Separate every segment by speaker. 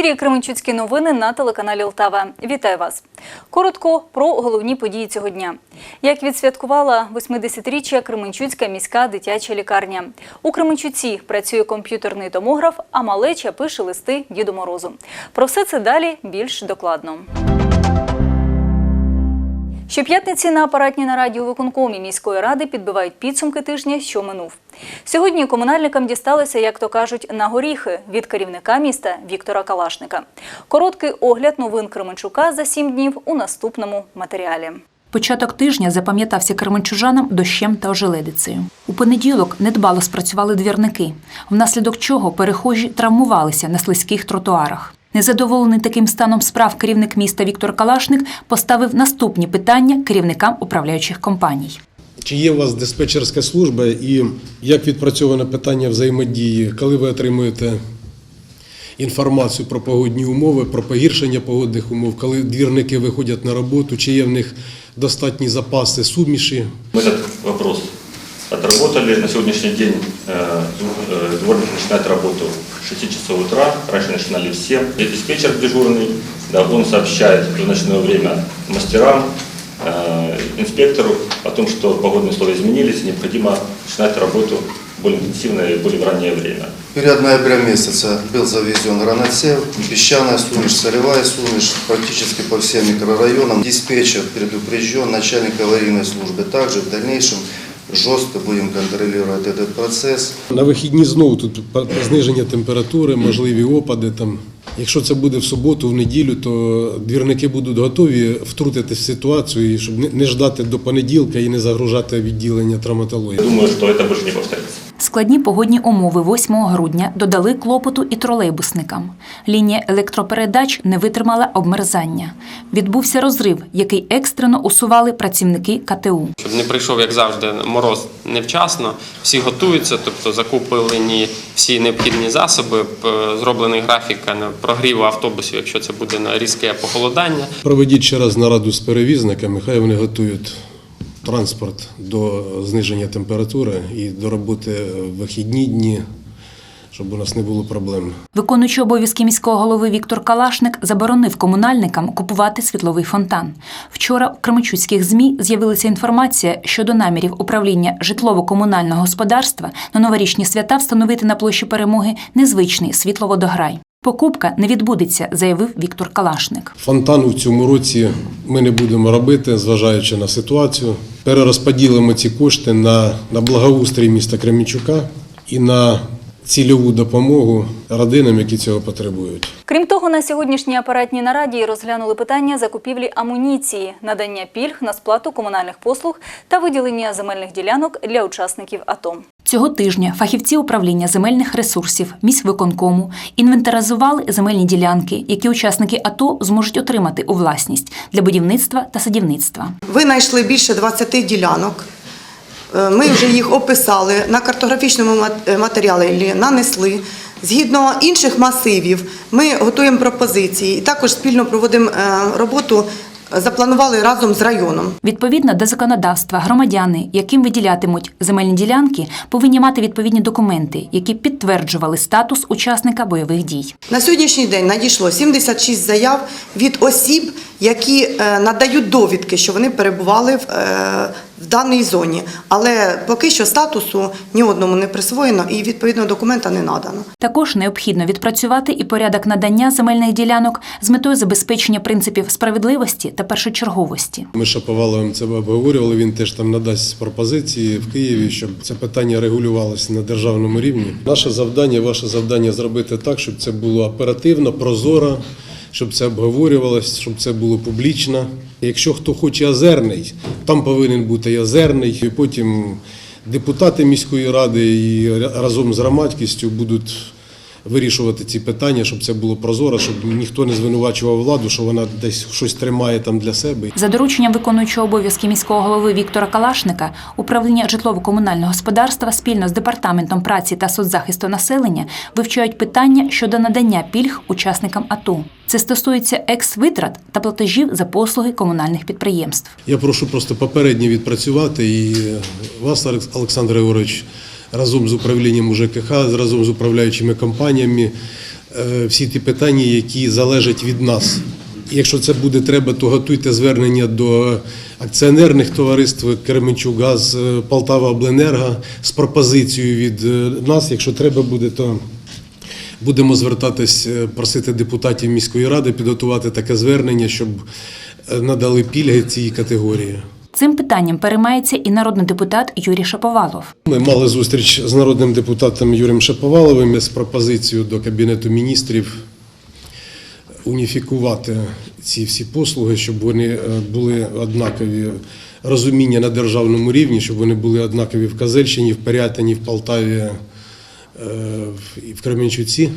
Speaker 1: ефірі Кременчуцькі новини на телеканалі Лтава. Вітаю вас. Коротко про головні події цього дня. Як відсвяткувала 80-річчя Кременчуцька міська дитяча лікарня. У Кременчуці працює комп'ютерний томограф, а малеча пише листи Діду Морозу. Про все це далі більш докладно. Щоп'ятниці на апаратній нараді у виконкомі міської ради підбивають підсумки тижня, що минув. Сьогодні комунальникам дісталося, як то кажуть, на горіхи від керівника міста Віктора Калашника. Короткий огляд новин Кременчука за сім днів у наступному матеріалі.
Speaker 2: Початок тижня запам'ятався кременчужанам дощем та ожеледицею. У понеділок недбало спрацювали двірники, внаслідок чого перехожі травмувалися на слизьких тротуарах. Незадоволений таким станом справ керівник міста Віктор Калашник поставив наступні питання керівникам управляючих компаній.
Speaker 3: Чи є у вас диспетчерська служба і як відпрацьоване питання взаємодії, коли ви отримуєте інформацію про погодні умови, про погіршення погодних умов, коли двірники виходять на роботу, чи є в них достатні запаси суміші?
Speaker 4: Мы этот вопрос отработали. На сегодняшний день э, э, дворник начинает работу в 6 часов утра. Раньше начинали в 7. И диспетчер дежурный, да, он сообщает в ночное время мастерам, э, инспектору о том, что погодные условия изменились, и необходимо начинать работу более интенсивно и более в раннее время.
Speaker 5: В период ноября месяца был завезен гранатсев, песчаная сумеш, солевая сумеш практически по всем микрорайонам. Диспетчер предупрежден, начальник аварийной службы. Также в дальнейшем жестко будем контролювати цей процес.
Speaker 3: На вихідні знову тут зниження температури, можливі опади. Там. Якщо це буде в суботу, в неділю, то двірники будуть готові втрутити в ситуацію, щоб не- не ждати до понеділка і не загружати відділення травматології.
Speaker 4: Думаю, що це більше не повторится.
Speaker 2: Складні погодні умови 8 грудня додали клопоту і тролейбусникам. Лінія електропередач не витримала обмерзання. Відбувся розрив, який екстрено усували працівники КТУ.
Speaker 6: Щоб не прийшов, як завжди, мороз невчасно. Всі готуються, тобто закуплені всі необхідні засоби, зроблений графік на прогріву автобусів, якщо це буде на різке похолодання.
Speaker 3: Проведіть ще раз нараду з перевізниками, хай вони готують транспорт до зниження температури і до роботи вихідні дні, щоб у нас не було проблем.
Speaker 2: Виконуючий обов'язки міського голови Віктор Калашник заборонив комунальникам купувати світловий фонтан. Вчора в кременчуцьких ЗМІ з'явилася інформація щодо намірів управління житлово-комунального господарства на новорічні свята встановити на площі перемоги незвичний світловодограй. Покупка не відбудеться, заявив Віктор Калашник.
Speaker 3: Фонтан у цьому році ми не будемо робити, зважаючи на ситуацію. Перерозподілимо ці кошти на, на благоустрій міста Кременчука і на цільову допомогу родинам, які цього потребують.
Speaker 1: Крім того, на сьогоднішній апаратній нараді розглянули питання закупівлі амуніції, надання пільг на сплату комунальних послуг та виділення земельних ділянок для учасників АТО.
Speaker 2: Цього тижня фахівці управління земельних ресурсів міськвиконкому інвентаризували земельні ділянки, які учасники АТО зможуть отримати у власність для будівництва та садівництва.
Speaker 7: Ви знайшли більше 20 ділянок. Е, Ми вже їх описали на картографічному е, матеріалі, нанесли. Згідно інших масивів, ми готуємо пропозиції і також спільно проводимо е, роботу, запланували разом з районом.
Speaker 2: Відповідно до законодавства, громадяни, яким виділятимуть земельні ділянки, повинні мати відповідні документи, які підтверджували статус учасника бойових дій.
Speaker 7: На сьогоднішній день надійшло 76 заяв від осіб, які надають довідки, що вони перебували в, в даній зоні. Але поки що статусу ні одному не присвоєно і відповідного документа не надано.
Speaker 2: Також необхідно відпрацювати і порядок надання земельних ділянок з метою забезпечення принципів справедливості та першочерговості.
Speaker 3: Ми Шаповаловим це обговорювали. Він теж там надасть пропозиції в Києві, щоб це питання регулювалося на державному рівні. Наше завдання, ваше завдання зробити так, щоб це було оперативно, прозоро, щоб це обговорювалось, щоб це було публічно. Якщо хто хоче озерний, там повинен бути і озерний. І потім депутати міської ради і разом з громадськістю будуть вирішувати ці питання, щоб це було прозоро, щоб ніхто не звинувачував владу, що вона десь щось тримає там для себе.
Speaker 2: За дорученням виконуючого обов'язки міського голови Віктора Калашника, управління житлово-комунального господарства спільно з департаментом праці та соцзахисту населення вивчають питання щодо надання пільг учасникам АТО. Це стосується екс-витрат та платежів за послуги комунальних підприємств.
Speaker 3: Я прошу просто попередньо відпрацювати і вас, Олекс- Олександр Григорович, разом з управлінням УЖКХ, разом з управляючими компаніями е, всі ті питання, які залежать від нас. Якщо це буде треба, то готуйте звернення до акціонерних товариств Кременчугаз, е, Полтава Обленерго з пропозицією від е, нас. Якщо треба буде, то будемо звертатись, е, просити депутатів міської ради підготувати таке звернення, щоб е, надали пільги цій категорії.
Speaker 2: Цим питанням переймається і народний депутат Юрій Шаповалов.
Speaker 3: Ми мали зустріч з народним депутатом Юрієм Шаповаловим з пропозицією до Кабінету міністрів уніфікувати ці всі послуги, щоб вони е, були однакові розуміння на державному рівні, щоб вони були однакові в Казельщині, в Пирятині, в Полтаві і в Кременчуці.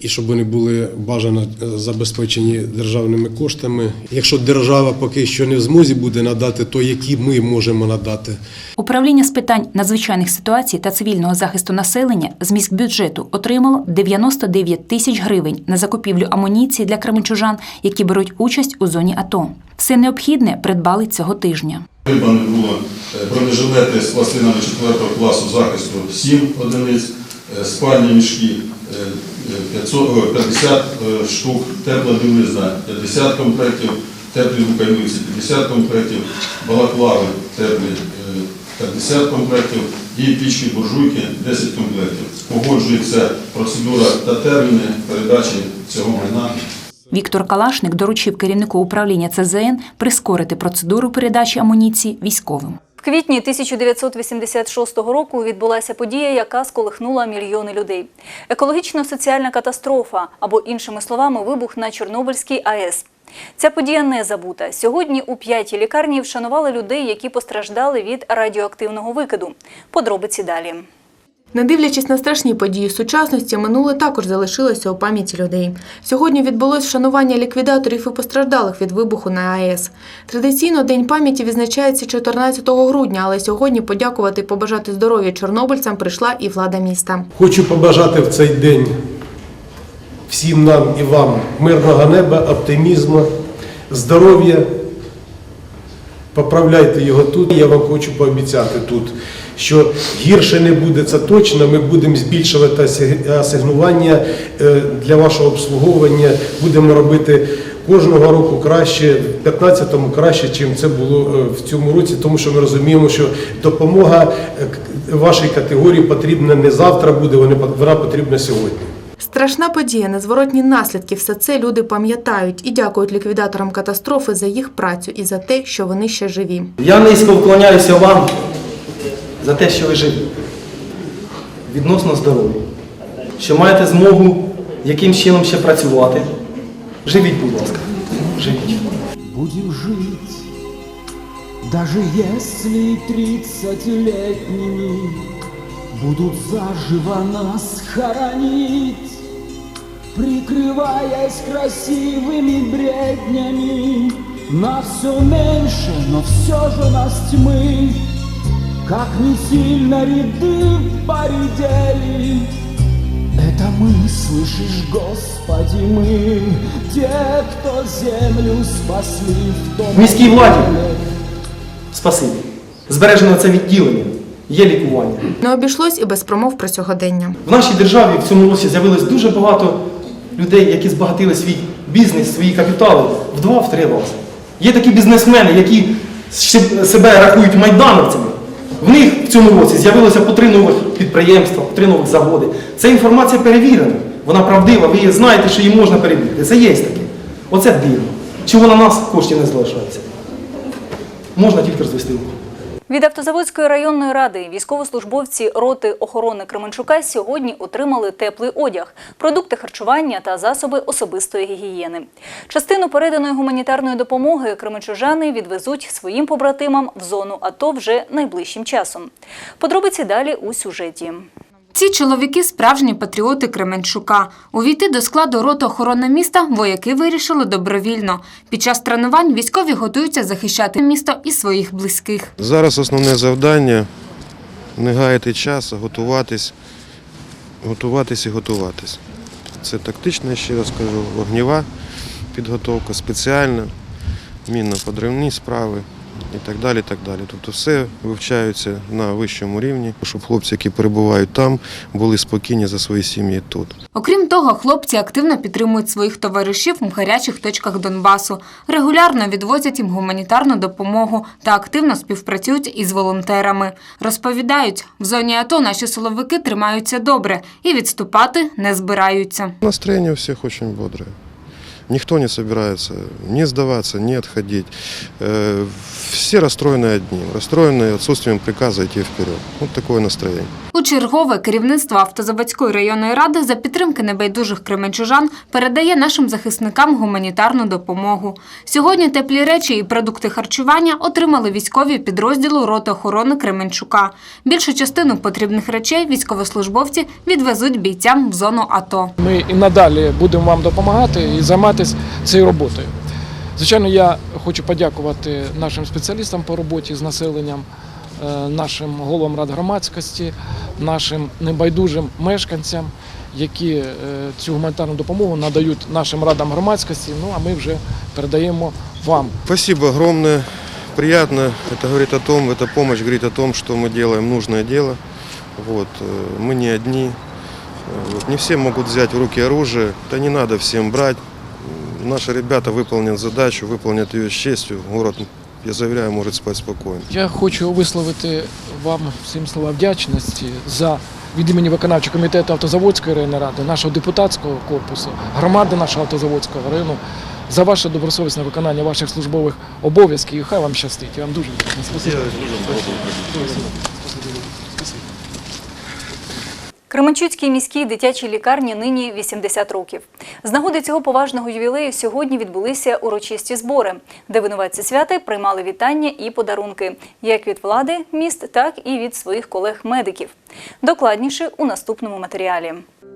Speaker 3: І щоб вони були бажано е, забезпечені державними коштами. Якщо держава поки що не в змозі буде надати, то які ми можемо надати.
Speaker 2: Управління з питань надзвичайних ситуацій та цивільного захисту населення з міськбюджету отримало 99 тисяч гривень на закупівлю амуніції для кременчужан, які беруть участь у зоні АТО. Все необхідне придбали цього тижня.
Speaker 8: Придбано було е, бронежилети з пластинами 4 класу захисту 7 одиниць, е, спальні мішки е, е, 500, 50 е, штук, тепла білизна 50 комплектів, теплі рукавиці 50 комплектів, балаклави теплі е, 50 комплектів і пічки буржуйки 10 комплектів. Погоджується процедура та терміни передачі цього майна
Speaker 2: Віктор Калашник доручив керівнику управління ЦЗН прискорити процедуру передачі амуніції військовим.
Speaker 1: В квітні 1986 року відбулася подія, яка сколихнула мільйони людей. Екологічно-соціальна катастрофа, або іншими словами, вибух на Чорнобильській АЕС. Ця подія не забута. Сьогодні у п'ятій лікарні вшанували людей, які постраждали від радіоактивного викиду. Подробиці далі.
Speaker 9: Не дивлячись на страшні події сучасності, минуле також залишилося у пам'яті людей. Сьогодні відбулось вшанування ліквідаторів і постраждалих від вибуху на АЕС. Традиційно День пам'яті відзначається 14 грудня, але сьогодні подякувати і побажати здоров'я чорнобильцям прийшла і влада міста.
Speaker 3: Хочу побажати в цей день всім нам і вам мирного неба, оптимізму, здоров'я. Поправляйте його тут. Я вам хочу пообіцяти тут, що гірше не буде, це точно. Ми будемо збільшувати асигнування е, для вашого обслуговування. Будемо робити кожного року краще, в 15-му краще, чим це було е, в цьому році, тому що ми розуміємо, що допомога е, вашій категорії потрібна не завтра буде, вона потрібна сьогодні.
Speaker 9: Страшна подія, незворотні наслідки, все це люди пам'ятають і дякують ліквідаторам катастрофи за їх працю і за те, що вони ще живі.
Speaker 10: Я низько вклоняюся вам за те, що ви живі, відносно здорові, що маєте змогу яким чином ще працювати. Живіть, будь ласка, живіть.
Speaker 11: Будем жить, даже если тридцатилетними Будут заживо нас хоронить, Прикрываясь красивыми бреднями. На все меньше, но все же нас тьмы, Как не сильно ряды поредели, это мы, слышишь, Господи, мы, те, кто землю спасли в том
Speaker 10: Міській владі.
Speaker 11: деле.
Speaker 10: Спасибі. Збережено це відділення, є лікування.
Speaker 9: Не обійшлось і без промов про сьогодення.
Speaker 10: В нашій державі в цьому році з'явилось дуже багато людей, які збагатили свій бізнес, свої капітали в два-в три рази. Є такі бізнесмени, які себе рахують майдановцями. В них в цьому році з'явилося по три нових підприємства, по три нових заводи. Ця інформація перевірена, вона правдива, ви знаєте, що її можна перевірити. Це є таке. Оце дивно. Чого на нас коштів не залишається? Можна тільки розвести руку.
Speaker 1: Від Автозаводської районної ради військовослужбовці роти охорони Кременчука сьогодні отримали теплий одяг, продукти харчування та засоби особистої гігієни. Частину переданої гуманітарної допомоги кременчужани відвезуть своїм побратимам в зону АТО вже найближчим часом. Подробиці далі у сюжеті.
Speaker 12: Ці чоловіки справжні патріоти Кременчука. Увійти до складу роти охорони міста вояки вирішили добровільно. Під час тренувань військові готуються захищати місто і своїх близьких.
Speaker 13: Зараз основне завдання не гаяти час, готуватись, готуватись і готуватись. Це тактична, ще раз кажу, вогнєва підготовка, спеціальна, мінно-подривні справи, і так далі. і так далі. Тобто все вивчається на вищому рівні, щоб хлопці, які перебувають там, були спокійні за свої сім'ї тут.
Speaker 12: Окрім того, хлопці активно підтримують своїх товаришів в гарячих точках Донбасу, регулярно відвозять їм гуманітарну допомогу та активно співпрацюють із волонтерами. Розповідають, в зоні АТО наші силовики тримаються добре і відступати не збираються.
Speaker 13: Настроение у всех очень бодрое. Никто не собирается не сдаваться, не отходить. Э, Все расстроены одним, расстроены отсутствием приказа идти вперед. Вот такое настроение.
Speaker 12: У чергове керівництво Автозаводської районної ради за підтримки небайдужих кременчужан передає нашим захисникам гуманітарну допомогу. Сьогодні теплі речі і продукти харчування отримали військові підрозділу роти охорони Кременчука. Більшу частину потрібних речей військовослужбовці відвезуть бійцям в зону АТО.
Speaker 11: Ми і надалі будемо вам допомагати і займатися цією роботою. Звичайно, я хочу подякувати нашим спеціалістам по роботі з населенням, е, нашим головам рад громадськості, нашим небайдужим мешканцям, які е, цю гуманітарну допомогу надають нашим радам громадськості. Ну а ми вже передаємо вам.
Speaker 13: Спасибо огромное. Приятно. Это говорит о том, эта помощь говорит о том, что мы делаем нужное дело. Вот. э, Мы не одни. Э, Вот. Не все могут взять в руки оружие. Да не надо всем брать. М, Наши ребята выполнят задачу, выполнят ее с честью. Город, я заверяю, может спать спокойно.
Speaker 11: Я хочу висловити вам всім слова вдячності за від імені виконавчого комітету автозаводської районної ради, нашого депутатського корпусу, громади нашого автозаводського району за ваше добросовісне виконання ваших службових обов'язків. І хай вам щастить. Я вам дуже вдячний. Спасибо.
Speaker 1: Кременчуцькій міській дитячій лікарні нині 80 років. З нагоди цього поважного ювілею сьогодні відбулися урочисті збори, де винуватці свята приймали вітання і подарунки, як від влади міст, так і від своїх колег-медиків. Докладніше у наступному матеріалі.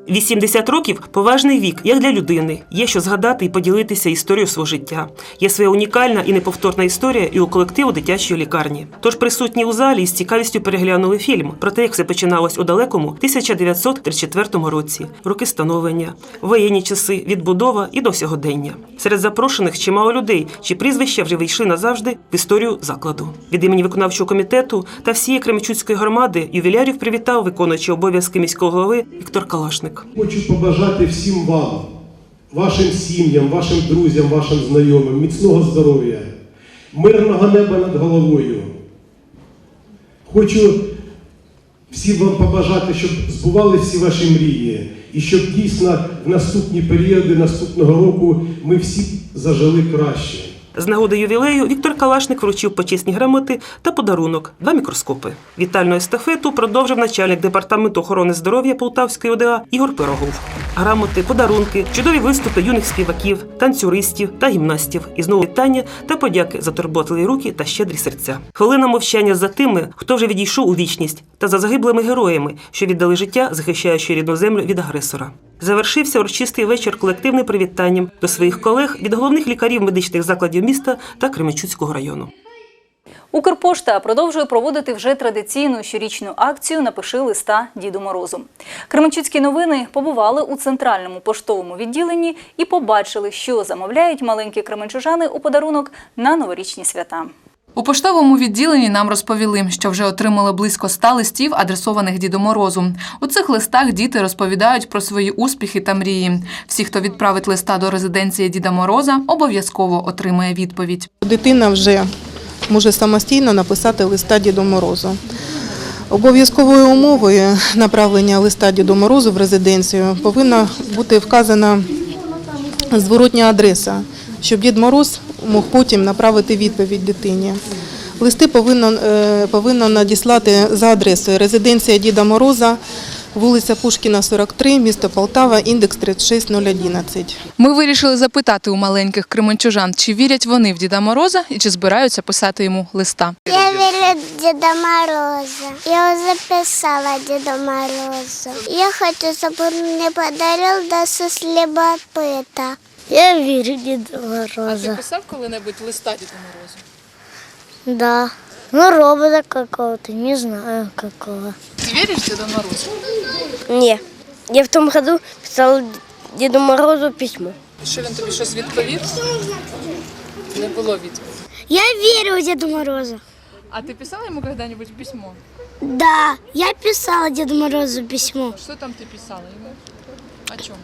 Speaker 14: 80 років поважний вік, як для людини. Є що згадати і поділитися історією свого життя. Є своя унікальна і неповторна історія і у колективу дитячої лікарні. Тож присутні у залі із цікавістю переглянули фільм про те, як все починалось у далекому 1934 році, роки становлення, воєнні часи, відбудова і до сьогодення. Серед запрошених чимало людей, чиї прізвища вже війшли назавжди в історію закладу. Від імені виконавчого комітету та всієї Кременчуцької громади ювілярів привітав виконуючий обов'язки міського голови Віктор Калашник.
Speaker 15: Хочу побажати всім вам, вашим сім'ям, вашим друзям, вашим знайомим, міцного здоров'я, мирного неба над головою. Хочу всім вам побажати, щоб збували всі ваші мрії, і щоб дійсно в наступні періоди наступного року ми всі зажили краще.
Speaker 14: З нагоди ювілею Віктор Калашник вручив почесні грамоти та подарунок два мікроскопи. Вітальну естафету продовжив начальник департаменту охорони здоров'я Полтавської ОДА Ігор Пирогов. Грамоти, подарунки, чудові виступи юних співаків, танцюристів та гімнастів. І знову вітання та подяки за турботливі руки та щедрі серця. Хвилина мовчання за тими, хто вже відійшов у вічність, та за загиблими героями, що віддали життя, захищаючи рідну землю від агресора. Завершився урочистий вечір колективним привітанням до своїх колег від головних лікарів медичних закладів міста та Кременчуцького району.
Speaker 1: Укрпошта продовжує проводити вже традиційну щорічну акцію Напиши листа Діду Морозу. Кременчуцькі новини побували у центральному поштовому відділенні і побачили, що замовляють маленькі кременчужани у подарунок на новорічні свята.
Speaker 9: У поштовому відділенні нам розповіли, що вже отримали близько ста листів, адресованих Діду Морозу. У цих листах діти розповідають про свої успіхи та мрії. Всі, хто відправить листа до резиденції Діда Мороза, обов'язково отримає відповідь.
Speaker 16: Дитина вже може самостійно написати листа Діду Морозу. Обов'язковою умовою направлення листа Діду Морозу в резиденцію повинна бути вказана зворотня адреса, щоб Дід Мороз мог потім направити відповідь дитині. Листи повинно, е, повинно надіслати за адресою резиденція Діда Мороза, вулиця Пушкіна, 43, місто Полтава, індекс 36011.
Speaker 9: Ми вирішили запитати у маленьких кременчужан, чи вірять вони в Діда Мороза і чи збираються писати йому листа.
Speaker 17: Я вірю в Діда Мороза. Я записала Діда Мороза. Я хочу, щоб він мені подарив даже слепопыта. Я вірю в Діда Мороза.
Speaker 9: писав коли-небудь листа Діду Морозу?
Speaker 17: Да. Ну, робота какого-то, не знаю какого.
Speaker 9: Ти віриш в Діда Мороза?
Speaker 17: Не. Я в том году писала Деду Морозу письмо.
Speaker 9: Що він тобі щось відповів? Не було відповіді.
Speaker 17: Я верю в Деда Мороза.
Speaker 18: А ты писала ему когда-нибудь письмо?
Speaker 17: Да, я писала Деду Морозу письмо.
Speaker 18: Что там ты писала ему?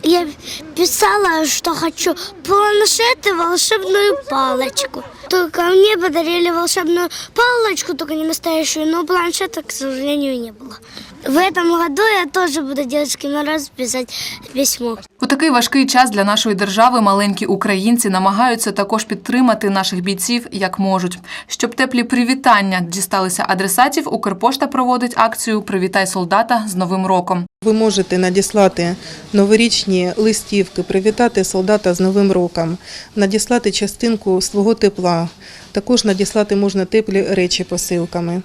Speaker 17: Я писала, что хочу планшет и волшебную палочку. Только мне подарили волшебную палочку, только не настоящую, но планшета, к сожалению, не было. В этом году я тоже буду Дедушке Морозу писать письмо.
Speaker 18: У такий важкий час для нашої держави маленькі українці намагаються також підтримати наших бійців як можуть. Щоб теплі привітання дісталися адресатів, Укрпошта проводить акцію Привітай солдата з Новим роком.
Speaker 16: Ви можете надіслати новорічні листівки, привітати солдата з Новим роком, надіслати частинку свого тепла. Також надіслати можна теплі речі посилками.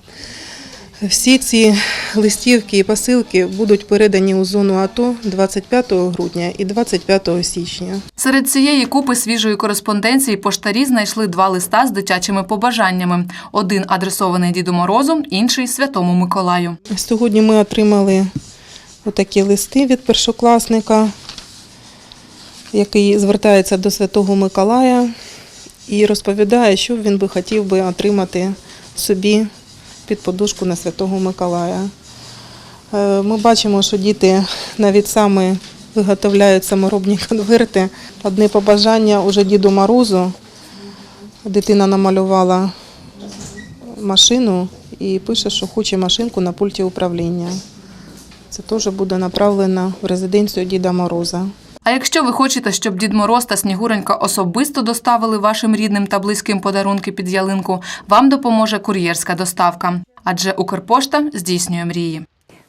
Speaker 16: Всі ці листівки і посилки будуть передані у зону АТО 25 грудня і 25 січня.
Speaker 18: Серед цієї купи свіжої кореспонденції поштарі знайшли два листа з дитячими побажаннями: один адресований Діду Морозу, інший Святому Миколаю.
Speaker 16: Сьогодні ми отримали отакі листи від першокласника, який звертається до Святого Миколая і розповідає, що він би хотів би отримати собі під подушку на Святого Миколая. Е, Ми бачимо, що діти навіть саме виготовляють саморобні конверти. Одне побажання уже Діду Морозу. Дитина намалювала машину і пише, що хоче машинку на пульті управління. Це теж буде направлено в резиденцію Діда Мороза.
Speaker 18: А якщо ви хочете, щоб Дід Мороз та Снігуренька особисто доставили вашим рідним та близьким подарунки під ялинку, вам допоможе кур'єрська доставка. Адже Укрпошта здійснює мрії.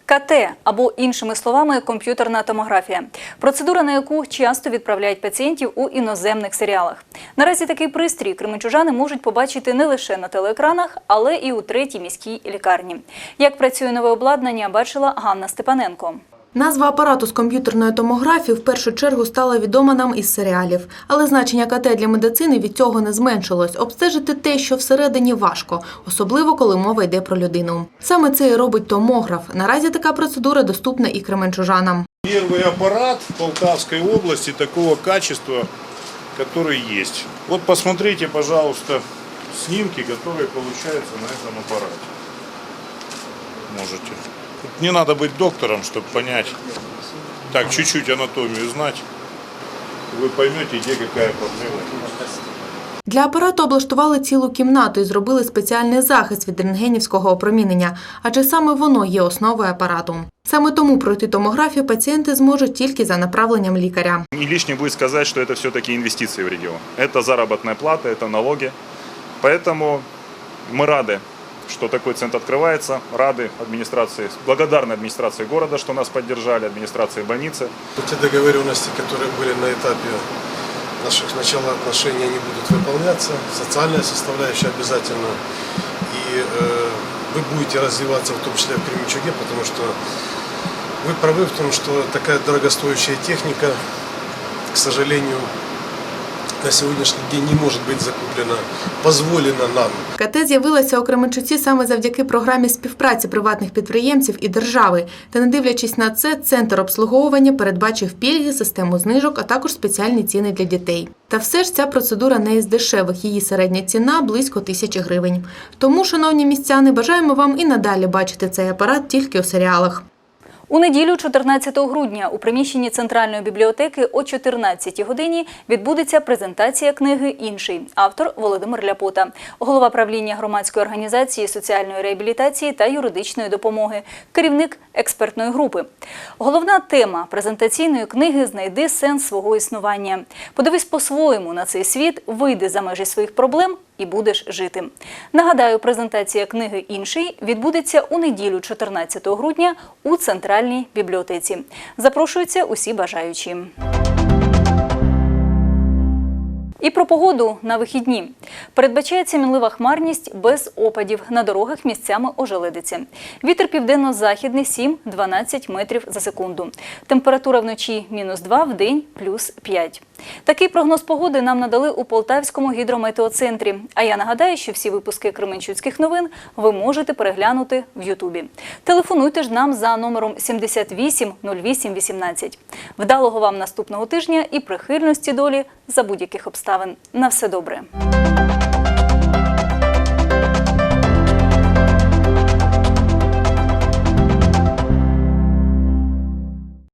Speaker 1: КТ або іншими словами комп'ютерна томографія процедура, на яку часто відправляють пацієнтів у іноземних серіалах. Наразі такий пристрій кременчужани можуть побачити не лише на телеекранах, але і у третій міській лікарні. Як працює нове обладнання, бачила Ганна Степаненко.
Speaker 9: Назва апарату з комп'ютерної томографії в першу чергу стала відома нам із серіалів. Але значення КТ для медицини від цього не зменшилось. Обстежити те, що всередині важко, особливо коли мова йде про людину. Саме це і робить томограф. Наразі така процедура доступна і кременчужанам.
Speaker 19: Первый аппарат в Полтавской области такого качества, который есть. Вот посмотрите, пожалуйста, снимки, которые получаются на этом аппарате. Можете. Тут Не надо быть доктором, чтобы понять. Так, чуть-чуть анатомию знать. Вы поймете, где какая проблема.
Speaker 9: Для апарату облаштували цілу кімнату і зробили спеціальний захист від рентгенівського опромінення, адже саме воно є основою апарату. Саме тому пройти томографію пацієнти зможуть тільки за направленням лікаря.
Speaker 19: Не лишним будет сказать, что это все-таки инвестиции в регион. Это заработная плата, это налоги. Поэтому мы рады, что такой центр открывается, рады администрации, благодарны администрации города, что нас поддержали, администрации больницы.
Speaker 3: Те договоренности, которые были на этапе наших начала отношений, они будут выполняться. Социальная составляющая обязательно. И э, вы будете развиваться, в том числе в Кременчуге, потому что вы правы в том, что такая дорогостоящая техника, к сожалению, на сегодняшний день не может быть закуплена, позволена нам.
Speaker 9: КТ з'явилася у Кременчуці саме завдяки програмі співпраці приватних підприємців і держави. Та не дивлячись на це, центр обслуговування передбачив пільги, систему знижок, а також спеціальні ціни для дітей. Та все ж ця процедура не із дешевих. Її середня ціна близько тисячі гривень. Тому, шановні містяни, бажаємо вам і надалі бачити цей апарат тільки у серіалах.
Speaker 1: У неділю, 14 грудня, у приміщенні Центральної бібліотеки о 14 годині відбудеться презентація книги Інший. Автор Володимир Ляпота, голова правління громадської організації соціальної реабілітації та юридичної допомоги, керівник експертної групи. Головна тема презентаційної книги знайди сенс свого існування. Подивись по-своєму на цей світ, вийди за межі своїх проблем і будеш жити. Нагадаю, презентація книги Інший відбудеться у неділю, 14 грудня, у центральній бібліотеці. Запрошуються усі бажаючі. І про погоду на вихідні. Передбачається мінлива хмарність без опадів. На дорогах місцями ожеледиться. Вітер південно-західний 7-12 метрів за секунду. Температура вночі мінус 2, в день плюс 5. Такий прогноз погоди нам надали у Полтавському гідрометеоцентрі. А я нагадаю, що всі випуски Кременчуцьких новин ви можете переглянути в Ютубі. Телефонуйте ж нам за номером 78 08 18. Вдалого вам наступного тижня і прихильності долі за будь-яких обставин. На все добре.